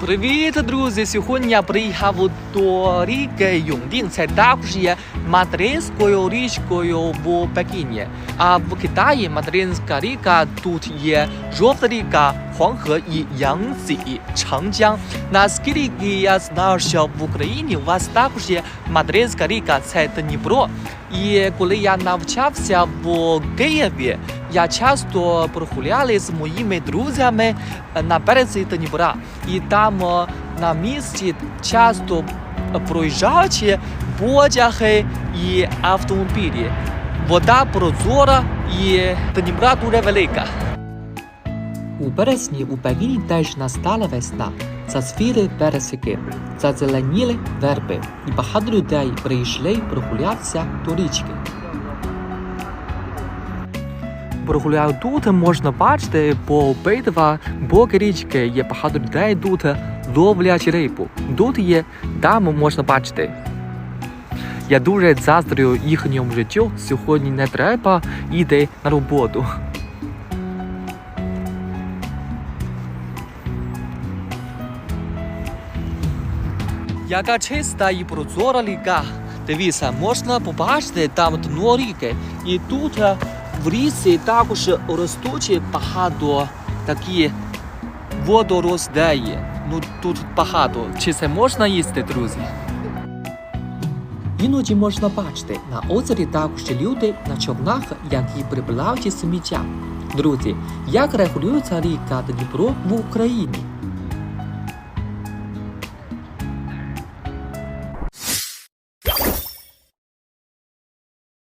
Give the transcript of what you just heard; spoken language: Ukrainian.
Привіт, друзі! Сьогодні я приїхав до ріки Юнгдін. Це також є материнською річкою в Пекіні. А в Китаї материнська ріка тут є жовта ріка Хуанге і Янцзі, і Чанг'ян. Наскільки я знаю, що в Україні у вас також є материнська ріка, це Дніпро. І коли я навчався в Києві, я часто прогуляли з моїми друзями на березі Дніпра. І там е, на місці часто проїжджаючи потяги і автомобілі. Вода прозора і Дніпра дуже велика. У березні у Пекіні теж настала весна. Зацвіли персики, зазеленіли верби, і багато людей прийшли прогулятися до річки. Прогуляю тут можна бачити по обидва боки річки є багато людей тут ловлять рибу. Тут є даму можна бачити. Я дуже заздрю їхньому життю. Сьогодні не треба йти на роботу. Яка чиста і прозора ріка. Дивіться, можна побачити там дно ріки. І тут е, в річці також ростуть багато такі водорослей. Ну тут багато. Чи це можна їсти, друзі? Іноді можна бачити на озері також люди на човнах, які прибирають сміття. Друзі, як регулюється ріка Дніпро в Україні?